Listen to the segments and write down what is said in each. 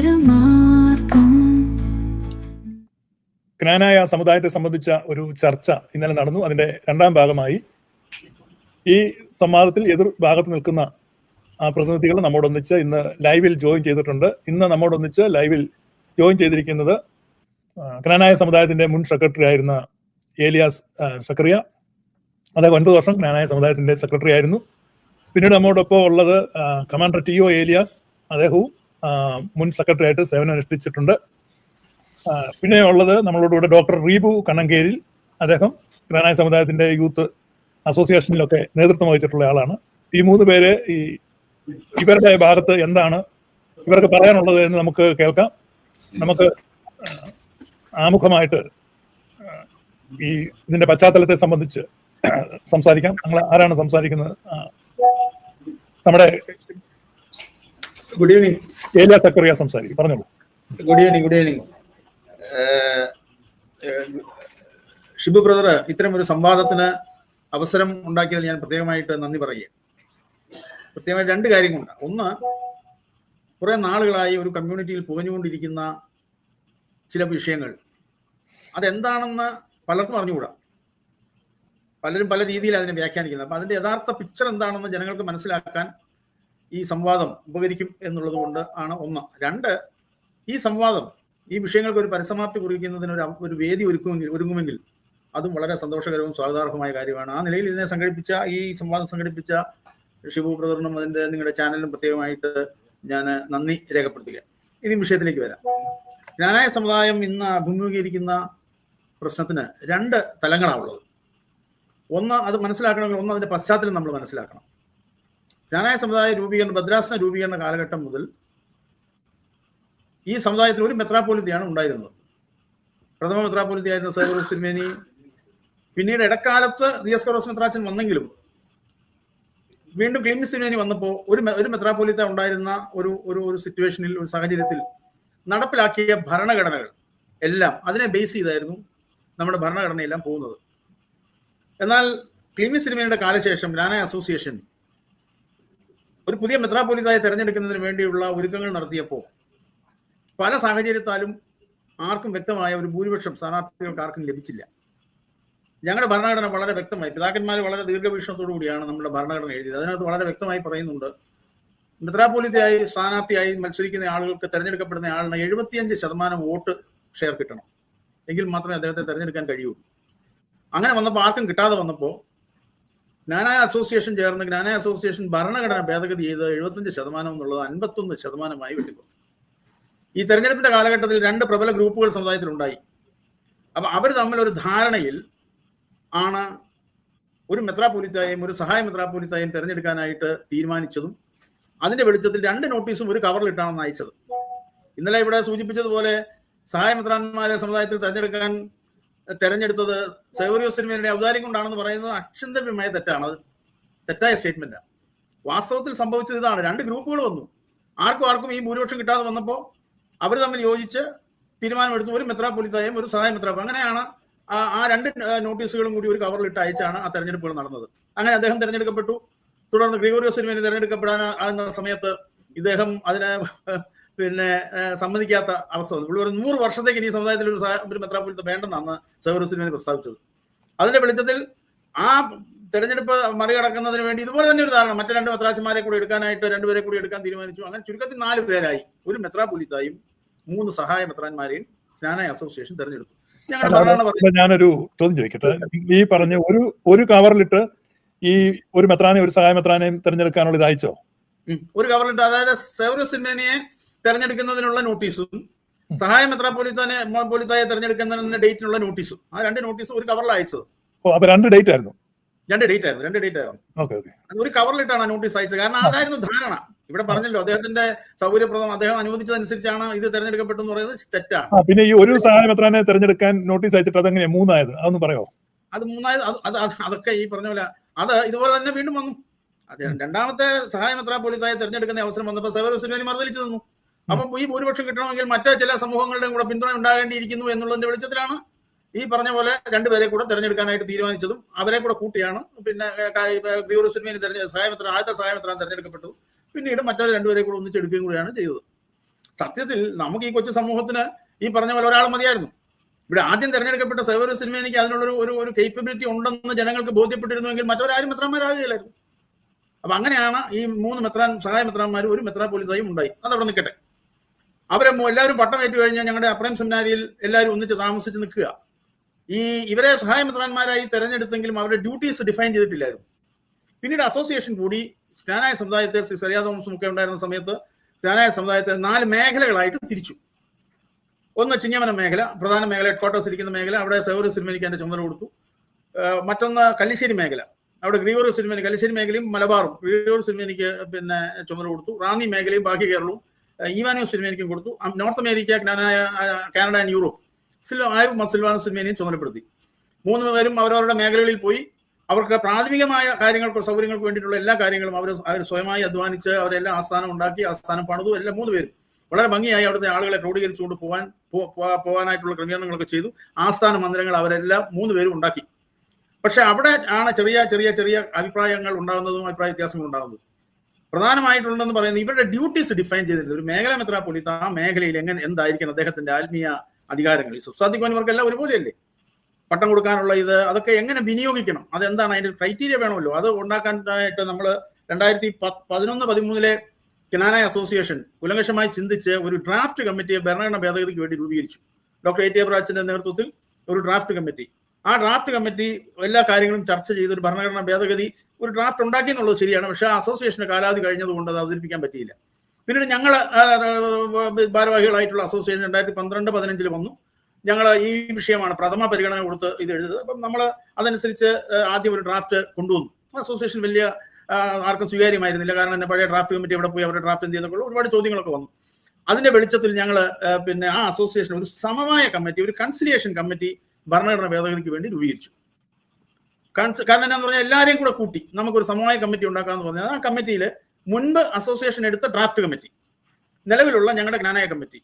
ഒരു ജ്ഞാനായ സമുദായത്തെ സംബന്ധിച്ച ഒരു ചർച്ച ഇന്നലെ നടന്നു. അതിന്റെ രണ്ടാം ഭാഗമായി ഈ സംവാദത്തിൽ എതിർ ഭാഗത്ത് നിൽക്കുന്ന പ്രതിനിധികൾ നമ്മോടൊന്നിച്ച് ഇന്ന് ലൈവിൽ ജോയിൻ ചെയ്തിട്ടുണ്ട്. ഇന്ന് നമ്മോടൊന്നിച്ച് ലൈവിൽ ജോയിൻ ചെയ്തിരിക്കുന്നത് ജ്ഞാനായ സമുദായത്തിന്റെ മുൻ സെക്രട്ടറി ആയിരുന്ന ഏലിയാസ് സക്രിയ അദ്ദേഹം ഒൻപത് വർഷം ജ്ഞാനായ സമുദായത്തിന്റെ സെക്രട്ടറി ആയിരുന്നു. പിന്നീട് നമ്മോടൊപ്പം ഉള്ളത് കമാൻഡർ ടി ഒ ഏലിയാസ് അദ്ദേഹവും മുൻ സെക്രട്ടറി ആയിട്ട് സേവനം അനുഷ്ഠിച്ചിട്ടുണ്ട് പിന്നെ ഉള്ളത് നമ്മളോടുകൂടെ ഡോക്ടർ റീബു കണ്ണങ്കേരിൽ അദ്ദേഹം ഗ്രാനായ സമുദായത്തിന്റെ യൂത്ത് അസോസിയേഷനിലൊക്കെ നേതൃത്വം വഹിച്ചിട്ടുള്ള ആളാണ്. ഈ മൂന്ന് പേര് ഈ ഇവരുടെ ഭാഗത്ത് എന്താണ് ഇവർക്ക് പറയാനുള്ളത് എന്ന് നമുക്ക് കേൾക്കാം. നമുക്ക് ആമുഖമായിട്ട് ഈ ഇതിന്റെ പശ്ചാത്തലത്തെ സംബന്ധിച്ച് സംസാരിക്കാം. നമ്മൾ ആരാണ് സംസാരിക്കുന്നത്? നമ്മുടെ ഗുഡ് ഈവനിങ് ഏലിയ സക്കറിയ സംസാരിക്കും. പറഞ്ഞോളൂ. Good evening good evening Shibu brother ഇത്തരം ഒരു സംവാദത്തിന് അവസരം ഉണ്ടാക്കിയതിൽ ഞാൻ പ്രത്യേകമായിട്ട് നന്ദി പറയുക പ്രത്യേകമായിട്ട് രണ്ട് കാര്യങ്ങളുണ്ട്. ഒന്ന് കുറെ നാളുകളായി ഒരു കമ്മ്യൂണിറ്റിയിൽ പുകഞ്ഞുകൊണ്ടിരിക്കുന്ന ചില വിഷയങ്ങൾ. അതെന്താണെന്ന് പലർക്കും അറിഞ്ഞുകൂടാ. പലരും പല രീതിയിൽ അതിനെ വ്യാഖ്യാനിക്കുന്നത് അപ്പൊ അതിന്റെ യഥാർത്ഥ പിക്ചർ എന്താണെന്ന് ജനങ്ങൾക്ക് മനസ്സിലാക്കാൻ ഈ സംവാദം ഉപകരിക്കും എന്നുള്ളത് കൊണ്ട് ആണ് ഒന്ന്. രണ്ട് ഈ സംവാദം ഈ വിഷയങ്ങൾക്ക് ഒരു പരിസമാപ്തി കുറിക്കുന്നതിന് ഒരു ഒരു വേദി ഒരുക്കുമെങ്കിൽ ഒരുങ്ങുമെങ്കിൽ അതും വളരെ സന്തോഷകരവും സ്വാഗതാർഹമായ കാര്യമാണ്. ആ നിലയിൽ ഇതിനെ സംഘടിപ്പിച്ച ഈ സംവാദം സംഘടിപ്പിച്ച ഷിബു ബ്രദറിനും അതിന്റെ നിങ്ങളുടെ ചാനലിനും പ്രത്യേകമായിട്ട് ഞാൻ നന്ദി രേഖപ്പെടുത്തുക ഇനി വിഷയത്തിലേക്ക് വരാം. ജ്ഞാനായ സമുദായം ഇന്ന് അഭിമുഖീകരിക്കുന്ന പ്രശ്നത്തിന് രണ്ട് തലങ്ങളാണുള്ളത് ഒന്ന് അത് മനസ്സിലാക്കണമെങ്കിൽ ഒന്ന് അതിന്റെ പശ്ചാത്തലം നമ്മൾ മനസ്സിലാക്കണം. ജ്ഞാനായ സമുദായ രൂപീകരണം ഭദ്രാസന രൂപീകരണ കാലഘട്ടം മുതൽ ഈ സമുദായത്തിൽ ഒരു മെത്രാപ്പോലിത്തയാണ് ഉണ്ടായിരുന്നത്. പ്രഥമ മെത്രാപ്പോലിത്തയായിരുന്ന സൈബറൂസ് തിരുമേനി പിന്നീട് ഇടക്കാലത്ത് ദിയസ്കറോസ് മെത്രാച്ചൻ വന്നെങ്കിലും വീണ്ടും ക്ലിമിസ് തിരുമേനി വന്നപ്പോൾ ഒരു ഒരു മെത്രാപ്പോലിത്ത ഉണ്ടായിരുന്ന ഒരു ഒരു ഒരു സിറ്റുവേഷനിൽ ഒരു സാഹചര്യത്തിൽ നടപ്പിലാക്കിയ ഭരണഘടനകൾ എല്ലാം അതിനെ ബേസ് ചെയ്തായിരുന്നു നമ്മുടെ ഭരണഘടനയെല്ലാം പോകുന്നത്. എന്നാൽ ക്ലിമിസ് തിരുമേനിയുടെ കാലശേഷം രാനായ അസോസിയേഷൻ ഒരു പുതിയ മെത്രാപ്പോലിത്തായെ തെരഞ്ഞെടുക്കുന്നതിന് വേണ്ടിയുള്ള ഒരുക്കങ്ങൾ നടത്തിയപ്പോൾ പല സാഹചര്യത്താലും ആർക്കും വ്യക്തമായ ഒരു ഭൂരിപക്ഷം സ്ഥാനാർത്ഥികൾക്ക് ആർക്കും ലഭിച്ചില്ല. ഞങ്ങളുടെ ഭരണഘടന വളരെ വ്യക്തമായി പിതാക്കന്മാർ വളരെ ദീർഘവീക്ഷണത്തോടു കൂടിയാണ് നമ്മുടെ ഭരണഘടന എഴുതിയത്. അതിനകത്ത് വളരെ വ്യക്തമായി പറയുന്നുണ്ട് മെത്രാപ്പോലിത്തയായി സ്ഥാനാർത്ഥിയായി മത്സരിക്കുന്ന ആളുകൾക്ക് തെരഞ്ഞെടുക്കപ്പെടുന്ന ആളിന് എഴുപത്തിയഞ്ച് ശതമാനം വോട്ട് ഷെയർ കിട്ടണം. എങ്കിൽ മാത്രമേ അദ്ദേഹത്തെ തെരഞ്ഞെടുക്കാൻ കഴിയൂ അങ്ങനെ വന്നപ്പോൾ ആർക്കും കിട്ടാതെ വന്നപ്പോൾ ജ്ഞാനായ അസോസിയേഷൻ ചേർന്ന് ജ്ഞാനായ അസോസിയേഷൻ ഭരണഘടന ഭേദഗതി ചെയ്ത് എഴുപത്തഞ്ച് ശതമാനം എന്നുള്ളത് അൻപത്തൊന്ന് ശതമാനമായി വെട്ടിക്കൊടുത്തു ഈ തെരഞ്ഞെടുപ്പിന്റെ കാലഘട്ടത്തിൽ രണ്ട് പ്രബല ഗ്രൂപ്പുകൾ സമുദായത്തിൽ ഉണ്ടായി അപ്പൊ അവർ തമ്മിൽ ഒരു ധാരണയിൽ ആണ് ഒരു മെത്രാപോലിത്തായും ഒരു സഹായ മെത്രാപോലിത്തായും തിരഞ്ഞെടുക്കാനായിട്ട് തീരുമാനിച്ചതും അതിന്റെ വെളിച്ചത്തിൽ രണ്ട് നോട്ടീസും ഒരു കവറിലിട്ടാണ് അയച്ചത് ഇന്നലെ ഇവിടെ സൂചിപ്പിച്ചതുപോലെ സഹായ മെത്രാന്മാരെ സമുദായത്തിൽ തെരഞ്ഞെടുക്കാൻ തെരഞ്ഞെടുത്തത് സൈവറിയോ സിനിമയുടെ ഔദാര്യം കൊണ്ടാണെന്ന് പറയുന്നത് അക്ഷന്തവ്യമായ തെറ്റാണ്. അത് തെറ്റായ സ്റ്റേറ്റ്മെന്റാണ് വാസ്തവത്തിൽ സംഭവിച്ചത് ഇതാണ്. രണ്ട് ഗ്രൂപ്പുകൾ വന്നു. ആർക്കും ആർക്കും ഈ ഭൂരിപക്ഷം കിട്ടാതെ വന്നപ്പോൾ അവർ തമ്മിൽ യോജിച്ച് തീരുമാനമെടുത്തു. ഒരു മെത്രാപ്പൊലിത്തായും ഒരു സഹായ മെത്രാപ്പ് അങ്ങനെയാണ് ആ രണ്ട് നോട്ടീസുകളും കൂടി ഒരു കവറിലിട്ട് അയച്ചാണ് ആ തെരഞ്ഞെടുപ്പുകൾ നടന്നത്. അങ്ങനെ അദ്ദേഹം തെരഞ്ഞെടുക്കപ്പെട്ടു. തുടർന്ന് ഗ്രിഗോറിയോ സിനിമയിൽ തെരഞ്ഞെടുക്കപ്പെടാൻ ആകുന്ന സമയത്ത് ഇദ്ദേഹം അതിന് പിന്നെ സമ്മതിക്കാത്ത അവസ്ഥ വന്നു. പുള്ളി ഒരു നൂറ് വർഷത്തേക്ക് ഇനി ഈ സമുദായത്തിൽ ഒരു ഒരു മെത്രാപൊലിത്ത വേണ്ടെന്നാണ് സിനിമയിൽ പ്രസ്താവിച്ചത്. അതിന്റെ വെളിച്ചത്തിൽ ആ തെരഞ്ഞെടുപ്പ് മറികടക്കുന്നതിന് വേണ്ടി ഇതുപോലെ തന്നെ ഒരു ധാരണ മറ്റു രണ്ട് മെത്രാച്ചന്മാരെ കൂടി എടുക്കാനായിട്ട് രണ്ടുപേരെ കൂടി എടുക്കാൻ തീരുമാനിച്ചു. അങ്ങനെ ചുരുക്കത്തിൽ നാല് പേരായി. ഒരു മെത്രാപൊലിത്തായും മൂന്ന് സഹായ മെത്രാന്മാരെയും ജ്ഞാനായ അസോസിയേഷൻ തെരഞ്ഞെടുത്തു. ഞാനൊരു ചോദ്യം ചോദിക്കട്ടെ? ഈ പറഞ്ഞ ഒരു ഒരു കവറിലിട്ട് ഈ ഒരു മെത്രാനെ ഒരു സഹായ മെത്രാനെയും തിരഞ്ഞെടുക്കാനുള്ള ഇത് അയച്ചോ? ഒരു കവറിലിട്ട് അതായത് സേവന സിനിമയെ തെരഞ്ഞെടുക്കുന്നതിനുള്ള നോട്ടീസും സഹായ മെത്രാപ്പൊലിത്താനെ പോലിത്തായെ തെരഞ്ഞെടുക്കുന്നതിന് ഡേറ്റിനുള്ള നോട്ടീസും ആ രണ്ട് നോട്ടീസും ഒരു കവറിൽ അയച്ചത്. രണ്ട് ഡേറ്റ് ആയിരുന്നു? രണ്ട് ഡേറ്റ് ആയിരുന്നു രണ്ട് ഡേറ്റ് ആയിരുന്നു. ഒരു കവറിലിട്ടാണ് നോട്ടീസ് അയച്ചത്. കാരണം അതായിരുന്നു ധാരണ. ഇവിടെ പറഞ്ഞല്ലോ അദ്ദേഹത്തിന്റെ സൗകര്യപ്രദം അദ്ദേഹം അനുവദിച്ചതനുസരിച്ചാണ് ഇത് തെരഞ്ഞെടുക്കപ്പെട്ടു എന്ന് പറയുന്നത് തെറ്റാണ്. പിന്നെ ഈ ഒരു സഹായ മെത്രാനെ തെരഞ്ഞെടുക്കാൻ നോട്ടീസ് അയച്ചിട്ട് അതെങ്ങനെയാ? മൂന്നായത് അതൊന്ന് പറയോ? അത് മൂന്നായത് അത് അത് അത് അതൊക്കെ ഈ പറഞ്ഞ പോലെ അത് ഇതുപോലെ തന്നെ വീണ്ടും വന്നു. രണ്ടാമത്തെ സഹായ പോലീസായി തെരഞ്ഞെടുക്കുന്ന അവസരം വന്നപ്പോൾ സെവർ സിനിമയിൽ മറുതലിച്ചു നിന്നു അപ്പൊ ഈ ഭൂരിപക്ഷം കിട്ടണമെങ്കിൽ മറ്റേ ചില സമൂഹങ്ങളുടെയും കൂടെ പിന്തുണ ഉണ്ടാകേണ്ടിയിരിക്കുന്നു എന്നുള്ളതിന്റെ വെളിച്ചത്തിലാണ് ഈ പറഞ്ഞ പോലെ രണ്ടുപേരെ കൂടെ തെരഞ്ഞെടുക്കാനായിട്ട് തീരുമാനിച്ചതും അവരെ കൂടെ കൂട്ടിയാണ്. പിന്നെ ഗ്രിയോർ സിനിമയിൽ തെരഞ്ഞെടുത്ത സഹായമെത്ര ആദ്യത്തെ സഹായമെത്രാൻ തെരഞ്ഞെടുക്കപ്പെട്ടു. പിന്നീട് മറ്റൊരു രണ്ടുപേരെ കൂടെ ഒന്നിച്ചെടുക്കുകയും കൂടിയാണ് ചെയ്തത്. സത്യത്തിൽ നമുക്ക് ഈ കൊച്ചു സമൂഹത്തിന് ഈ പറഞ്ഞ പോലെ ഒരാൾ മതിയായിരുന്നു. ഇവിടെ ആദ്യം തെരഞ്ഞെടുക്കപ്പെട്ട സേവര സിനിമ എനിക്ക് അതിനുള്ളൊരു ഒരു ഒരു കേപ്പബിലിറ്റി ഉണ്ടെന്ന് ജനങ്ങൾക്ക് ബോധ്യപ്പെട്ടിരുന്നുവെങ്കിൽ മറ്റൊരാരും മെത്രാന്മാരാകുകയില്ലായിരുന്നു. അപ്പൊ അങ്ങനെയാണ് ഈ മൂന്ന് മെത്രാൻ സഹായ മെത്രാന്മാരും ഒരു മെത്രാ പോലീസായും ഉണ്ടായി. അതവിടെ നിൽക്കട്ടെ. അവരെ എല്ലാവരും പട്ടം ഏറ്റു കഴിഞ്ഞാൽ ഞങ്ങളുടെ അപ്രൈം സെമിനാരിയിൽ എല്ലാവരും ഒന്നിച്ച് താമസിച്ച് നിൽക്കുക. ഈ ഇവരെ സഹായ മെത്രാന്മാരായി തെരഞ്ഞെടുത്തെങ്കിലും അവരുടെ ഡ്യൂട്ടീസ് ഡിഫൈൻ ചെയ്തിട്ടില്ലായിരുന്നു. പിന്നീട് അസോസിയേഷൻ കൂടി സ്റ്റാനായ സമുദായത്തെ ശ്രീ സരിയാ തോമസും ഒക്കെ ഉണ്ടായിരുന്ന സമയത്ത് സ്റ്റാനായ സമുദായത്തെ നാല് മേഖലകളായിട്ട് തിരിച്ചു. ഒന്ന് ചിങ്ങമന മേഖല പ്രധാന മേഖല ഹെഡ് ക്വാർട്ടേഴ്സ് ഇരിക്കുന്ന മേഖല അവിടെ സേവൂർ സിനിമയ്ക്ക് അതിന്റെ ചുമതല കൊടുത്തു. മറ്റൊന്ന് കല്ലിശ്ശേരി മേഖല. അവിടെ ഗ്രീവർ സിനിമ കല്ലിശ്ശേരി മേഖലയും മലബാറും ഗ്രീവർ സിനിമനിക്ക് പിന്നെ ചുമതല കൊടുത്തു. റാന്നി മേഖലയും ബാക്കി കേരളവും. ഏഹ് ഈവാനോ സിനിമയ്ക്കും കൊടുത്തു. North America Canada and Europe. Silva Ayu Silvano സിനിമേനെയും ചുമതലപ്പെടുത്തി. മൂന്ന് പേരും അവരവരുടെ മേഖലകളിൽ പോയി അവർക്ക് പ്രാഥമികമായ കാര്യങ്ങൾക്ക് സൗകര്യങ്ങൾക്ക് വേണ്ടിയിട്ടുള്ള എല്ലാ കാര്യങ്ങളും അവർ അവർ സ്വയമായി അധ്വാനിച്ച് അവരെല്ലാം ആസ്ഥാനം ഉണ്ടാക്കി ആസ്ഥാനം പണിതു എല്ലാം മൂന്ന് പേരും. വളരെ ഭംഗിയായി അവിടുത്തെ ആളുകളെ ക്രോഡീകരിച്ചുകൊണ്ട് പോകാൻ പോകാനായിട്ടുള്ള ക്രമീകരണങ്ങളൊക്കെ ചെയ്തു. ആസ്ഥാന മന്ദിരങ്ങൾ അവരെല്ലാം മൂന്ന് പേരും ഉണ്ടാക്കി. പക്ഷെ അവിടെ ആണ് ചെറിയ ചെറിയ ചെറിയ അഭിപ്രായങ്ങൾ ഉണ്ടാകുന്നതും അഭിപ്രായ വ്യത്യാസങ്ങൾ ഉണ്ടാകുന്നതും. പ്രധാനമായിട്ടുള്ളതെന്ന് പറയുന്നത് ഇവരുടെ ഡ്യൂട്ടീസ് ഡിഫൈൻ ചെയ്തിരുന്നത് ഒരു മേഖല മെത്രാപ്പൊലിത്ത ആ മേഖലയിൽ എങ്ങനെ എന്തായിരിക്കണം അദ്ദേഹത്തിന്റെ ആത്മീയ അധികാരങ്ങൾ. ഈ സുസാദിക്കുവാൻ ഇവർക്കെല്ലാം ഒരുപോലെയല്ലേ? പട്ടം കൊടുക്കാനുള്ള ഇത് അതൊക്കെ എങ്ങനെ വിനിയോഗിക്കണം? അതെന്താണ് അതിന്റെ ക്രൈറ്റീരിയ വേണമല്ലോ? അത് ഉണ്ടാക്കാനായിട്ട് നമ്മൾ രണ്ടായിരത്തി പതിനൊന്ന് പതിമൂന്നിലെ കനാനായ അസോസിയേഷൻ കുലങ്കഷമായി ചിന്തിച്ച് ഒരു ഡ്രാഫ്റ്റ് കമ്മിറ്റിയെ ഭരണഘടന ഭേദഗതിക്ക് വേണ്ടി രൂപീകരിച്ചു. ഡോക്ടർ എ ടി അബ്രാച്ചിന്റെ നേതൃത്വത്തിൽ ഒരു ഡ്രാഫ്റ്റ് കമ്മിറ്റി. ആ ഡ്രാഫ്റ്റ് കമ്മിറ്റി എല്ലാ കാര്യങ്ങളും ചർച്ച ചെയ്ത് ഒരു ഭരണഘടനാ ഭേദഗതി ഒരു ഡ്രാഫ്റ്റ് ഉണ്ടാക്കി എന്നുള്ളത് ശരിയാണ്. പക്ഷെ ആ അസോസിയേഷന്റെ കാലാവധി കഴിഞ്ഞതുകൊണ്ട് അത് അവതരിപ്പിക്കാൻ പറ്റിയില്ല. പിന്നീട് ഞങ്ങൾ ഭാരവാഹികളായിട്ടുള്ള അസോസിയേഷൻ രണ്ടായിരത്തി പന്ത്രണ്ട് പതിനഞ്ചിൽ വന്നു. ഞങ്ങൾ ഈ വിഷയമാണ് പ്രഥമ പരിഗണന കൊടുത്ത് ഇത് എഴുതുന്നത് അപ്പം നമ്മൾ അതനുസരിച്ച് ആദ്യം ഒരു ഡ്രാഫ്റ്റ് കൊണ്ടുവന്നു. അസോസിയേഷൻ വലിയ ആർക്കും സ്വീകാര്യമായിരുന്നില്ല. കാരണം എന്നെ പഴയ ഡ്രാഫ്റ്റ് കമ്മിറ്റി എവിടെ പോയി അവരുടെ ഡ്രാഫ്റ്റ് എന്ത് ചെയ്യുന്നൊക്കെ ഒരുപാട് ചോദ്യങ്ങളൊക്കെ വന്നു. അതിന്റെ വെളിച്ചത്തിൽ ഞങ്ങൾ പിന്നെ ആ അസോസിയേഷൻ ഒരു സമവായ കമ്മിറ്റി ഒരു കൺസിലിയേഷൻ കമ്മിറ്റി ഭരണഘടന ഭേദഗതിക്ക് വേണ്ടി രൂപീകരിച്ചു. കാരണം എന്നാന്ന് പറഞ്ഞാൽ എല്ലാവരെയും കൂടെ കൂട്ടി. നമുക്കൊരു സമവായ കമ്മിറ്റി ഉണ്ടാക്കാമെന്ന് പറഞ്ഞാൽ ആ കമ്മിറ്റിയിൽ മുൻപ് അസോസിയേഷൻ എടുത്ത ഡ്രാഫ്റ്റ് കമ്മിറ്റി നിലവിലുള്ള ഞങ്ങളുടെ ജ്ഞാനായ കമ്മിറ്റി.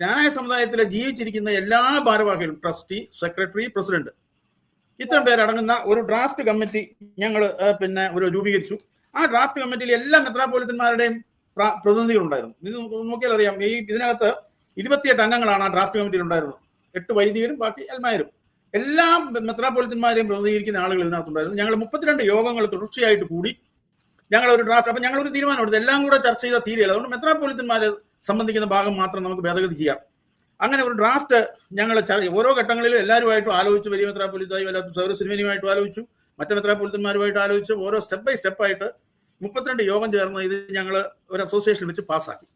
ജ്ഞാനായ സമുദായത്തിലെ ജീവിച്ചിരിക്കുന്ന എല്ലാ ഭാരവാഹികളും ട്രസ്റ്റി സെക്രട്ടറി പ്രസിഡന്റ് ഇത്തരം പേരടങ്ങുന്ന ഒരു ഡ്രാഫ്റ്റ് കമ്മിറ്റി ഞങ്ങൾ പിന്നെ ഒരു രൂപീകരിച്ചു. ആ ഡ്രാഫ്റ്റ് കമ്മിറ്റിയിൽ എല്ലാ മെത്രാപോലിത്തന്മാരുടെയും പ്ര- പ്രതിനിധികളുണ്ടായിരുന്നു. ഇത് നോക്കിയാൽ അറിയാം ഈ ഇതിനകത്ത് ഇരുപത്തിയെട്ട് അംഗങ്ങളാണ് ആ ഡ്രാഫ്റ്റ് കമ്മിറ്റിയിൽ ഉണ്ടായിരുന്നത് എട്ട് വൈദികരും ബാക്കി എൽമാരും എല്ലാ മെത്രാപോലിത്തന്മാരെയും പ്രതിനിധീകരിക്കുന്ന ആളുകൾ ഇതിനകത്തുണ്ടായിരുന്നു. ഞങ്ങൾ മുപ്പത്തിരണ്ട് യോഗങ്ങൾ തുടർച്ചയായിട്ട് കൂടി ഞങ്ങൾ ഒരു ഡ്രാഫ്റ്റ് അപ്പൊ തീരുമാനം എടുത്തു. എല്ലാം കൂടെ ചർച്ച ചെയ്ത തീരെയല്ല അതുകൊണ്ട് മെത്രാപോലിത്തന്മാരെ സംബന്ധിക്കുന്ന ഭാഗം മാത്രം നമുക്ക് ഭേദഗതി ചെയ്യാം. അങ്ങനെ ഒരു ഡ്രാഫ്റ്റ് ഞങ്ങൾ ഓരോ ഘട്ടങ്ങളിലും എല്ലാവരുമായിട്ടും ആലോചിച്ചു. വലിയ മെത്രാപോലിത്തായി വല്ലാത്ത സൗര സിനിമയുമായിട്ടും ആലോചിച്ചു. മറ്റു മെത്രാപോലിത്തന്മാരുമായിട്ട് ആലോചിച്ച്. ഓരോ സ്റ്റെപ്പ് ബൈ സ്റ്റെപ്പായിട്ട് മുപ്പത്തിരണ്ട് യോഗം ചേർന്ന് ഇത് ഞങ്ങൾ ഒരു അസോസിയേഷൻ വെച്ച് പാസ്സാക്കി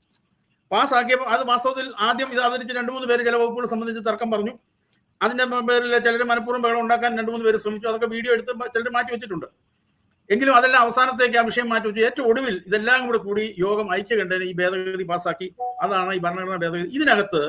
പാസ്സാക്കിയപ്പോൾ അത് വാസ്തവത്തിൽ ആദ്യം ഇത് അവതരിച്ച് രണ്ട് മൂന്ന് പേര് ചില വകുപ്പുകൾ സംബന്ധിച്ച് തർക്കം പറഞ്ഞു. അതിന്റെ പേരിൽ ചിലർ മനഃപൂർവം ബഹളം ഉണ്ടാക്കാൻ രണ്ട് മൂന്ന് പേര് ശ്രമിച്ചു. അതൊക്കെ വീഡിയോ എടുത്ത് ചിലർ മാറ്റി വെച്ചിട്ടുണ്ട്. എങ്കിലും അതെല്ലാം അവസാനത്തേക്ക് ആ വിഷയം മാറ്റി വെച്ചു. ഏറ്റവും ഒടുവിൽ ഇതെല്ലാം കൂടെ കൂടി യോഗം ഐക്യകണ്ഠേന ഈ ഭേദഗതി പാസ്സാക്കി. അതാണ് ഈ ഭരണഘടനാ ഭേദഗതി. ഇതിനകത്ത്